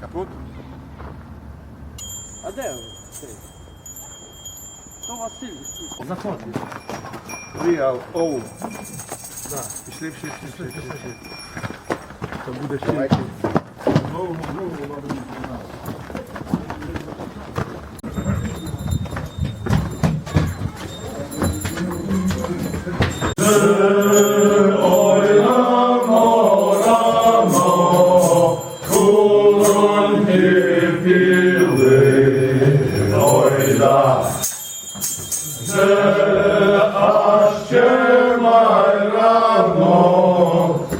Капут? А де цей? То Василь. Заходить. Real old. Да. Пішли, пішли, пішли, пішли, пішли. Це буде ще. Знову, знову, воно буде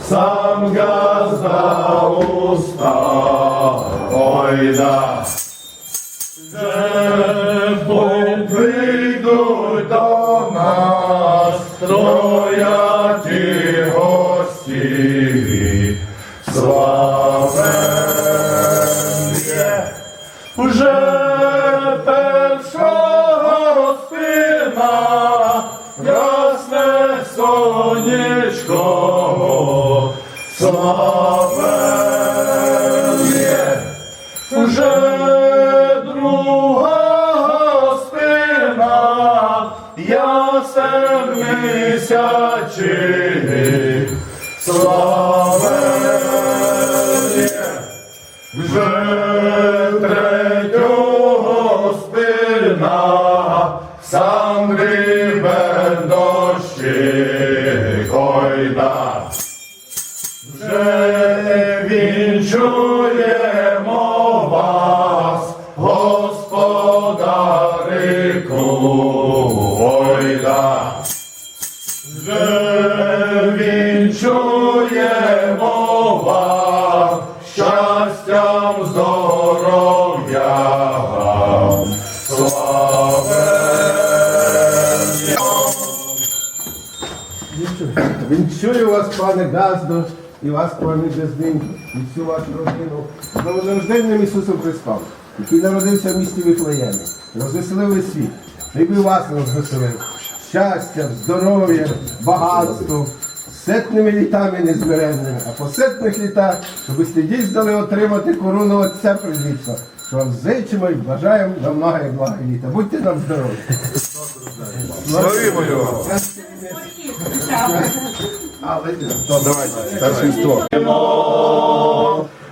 Сам газда уста, ой да. Вже прийдуть до нас трояті гості, славенє вже першого спина, ясне сонечко, славенє вже друга спина, ясен місячий, славенє вже третього вінчуємо вас, господарику, ой да. Вінчуємо вас, щастям, здоров'ям, славенням. Вінчую вас, пане Газдо, і вас, пане Дездин, і всю вашу родину з новонарожденним Ісусом Христом, який народився в місті Вифлеємі, розвеселив весь світ. І вас розвеселив. Щастя, здоров'я, багатство, сетними літами незмиренними, а по сетних літах, щоб ви дійсно отримати корону Отця Предвічного. Що вам зичимо і бажаємо на много і благо літа. Будьте нам здорові. Славімо його. Але Давайте, старшинство.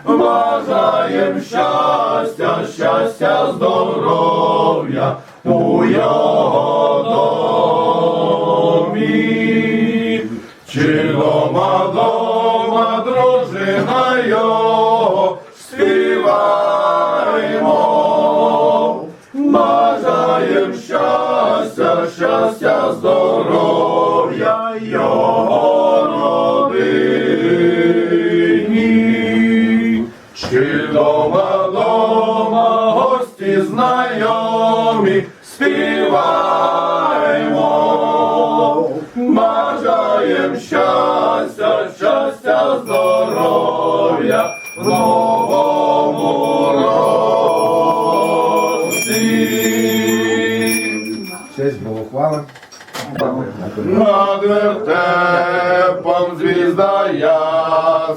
Бажаєм щастя, щастя, здоров'я у його домі. Чи дома, дома, дружина його, співаємо. Бажаєм щастя, щастя, здоров'я його дома, дома, гості знайомі, співаємо. Бажаєм щастя, щастя, здоров'я в новому році. честь Богу, хвала. Над вертепом звізда ясна,